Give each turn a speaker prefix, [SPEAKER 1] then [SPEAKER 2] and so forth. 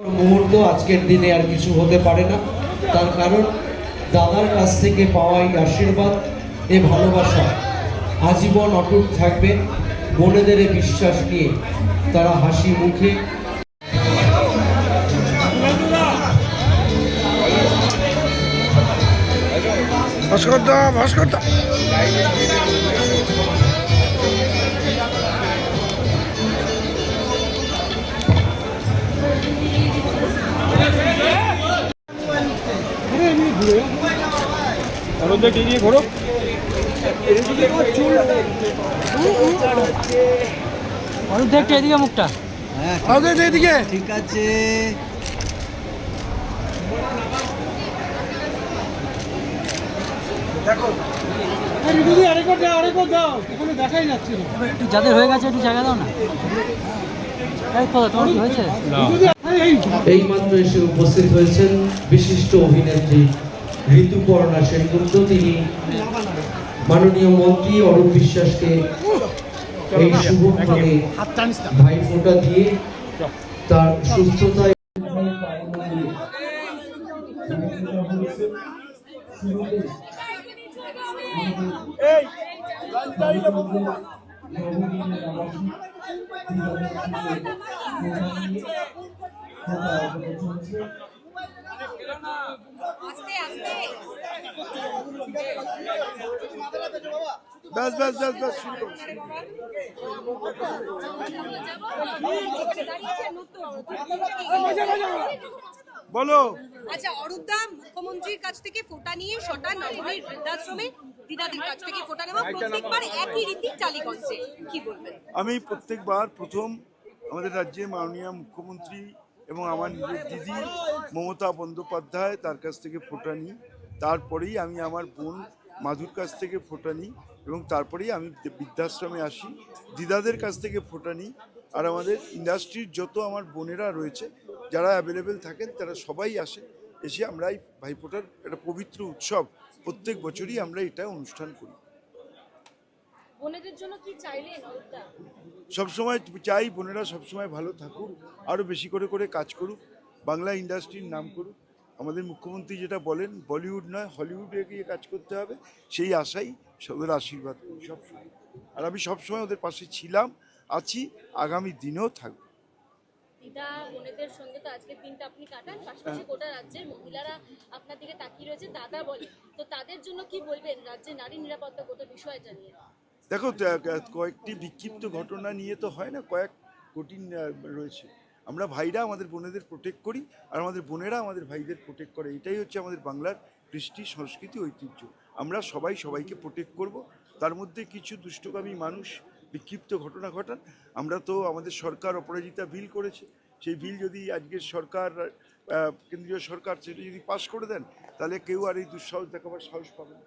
[SPEAKER 1] মুহূর্ত, আজকের দিনে আর কিছু হতে পারে না। তার কারণ, দাদার কাছ থেকে পাওয়া এই আশীর্বাদ এ ভালোবাসা। আজীবন অটুট থাকবে বোনেদের বিশ্বাস নিয়ে তারা হাসি মুখে।
[SPEAKER 2] ভাস্কর দা ভাস্কর দা।
[SPEAKER 3] অরূপ দেখতে এদিকে মুখটা।
[SPEAKER 2] এদিকে।
[SPEAKER 4] ঠিক আছে।
[SPEAKER 3] একটু যাদের হয়ে গেছে একটু জায়গা দাও না। এই তো তোমার কি হয়েছে?
[SPEAKER 1] এইমাত্র এসে উপস্থিত হয়েছেন বিশিষ্ট অভিনেত্রী ঋতুপর্ণা সেনগুপ্ত তিনি মাননীয় মন্ত্রী অরূপ বিশ্বাসকে এই শুভক্ষণে ভাই ফোঁটা দিয়ে তার সুস্থতায়
[SPEAKER 5] আস্তে
[SPEAKER 2] ব্যাস ব্যাস ব্যাস ব্যাস শুরু করো। বলো।
[SPEAKER 5] আচ্ছা অরূপদা মুখ্যমন্ত্রীর কাছ থেকে ফোটা নিয়ে সটা নবমীর বৃদ্ধাশ্রমে দিদাদের কাছ থেকে ফোটা নেওয়া প্রত্যেকবার একই রীতি চালি করছে। কি বলবেন?
[SPEAKER 2] আমি প্রত্যেকবার প্রথম আমাদের রাজ্যে মাননীয় মুখ্যমন্ত্রী এবং আমার নিজের দিদি মমতা বন্দ্যোপাধ্যায় তার কাছ থেকে ফোটা নিই। তারপরেই আমি আমার বোন মাধুর কাছ থেকে ফোটা নিই এবং তারপরেই আমি বৃদ্ধাশ্রমে আসি। দিদাদের কাছ থেকে ফোটা নিই। আর আমাদের ইন্ডাস্ট্রির যত আমার বোনেরা রয়েছে, যারা অ্যাভেলেবেল থাকেন, তারা সবাই আসে। এসে আমরা এই ভাইফোঁটার একটা পবিত্র উৎসব প্রত্যেক বছরই আমরা এটা অনুষ্ঠান করি।
[SPEAKER 5] বোনেদের জন্য কি চাইলেন অরূপদা
[SPEAKER 2] সবসময় চাই বোনেরা সবসময় ভালো থাকুক আরও বেশি করে করে কাজ করুক বাংলা ইন্ডাস্ট্রির নাম করুক। আমাদের মুখ্যমন্ত্রী যেটা বলেন বলিউড নয় হলিউডে গিয়ে কাজ করতে হবে সেই আশাই ওদের আশীর্বাদ করি সবসময়। আর আমি সবসময় ওদের পাশে ছিলাম আছি আগামী দিনেও থাকব।
[SPEAKER 6] দিদা বোনেদের সঙ্গে তো আজকের দিনটা আপনি কাটান পাশাপাশি গোটা রাজ্যের মহিলারা আপনার দিকে তাকিয়ে রয়েছে দাদা বলে তো তাদের জন্য কি বলবেন? রাজ্যে নারী নিরাপত্তা গোটা বিষয় জানিয়ে।
[SPEAKER 2] দেখো কয়েকটি বিক্ষিপ্ত ঘটনা নিয়ে তো হয় না, কয়েক কঠিন রয়েছে। আমরা ভাইরা আমাদের বোনেদের প্রোটেক্ট করি, আর আমাদের বোনেরা আমাদের ভাইদের প্রোটেক্ট করে। এটাই হচ্ছে আমাদের বাংলার কৃষ্টি, সংস্কৃতি, ঐতিহ্য। আমরা সবাই সবাইকে প্রোটেক্ট করব। তার মধ্যে কিছু দুষ্টকামী মানুষ বিক্ষিপ্ত ঘটনা ঘটান। আমরা তো আমাদের সরকার অপরাজিতা বিল করেছে। সেই বিল যদি আজকের সরকার কেন্দ্রীয় সরকার সেটা যদি পাশ করে দেন, তাহলে কেউ আর এই দুঃসাহস দেখাবার সাহস পাবে না।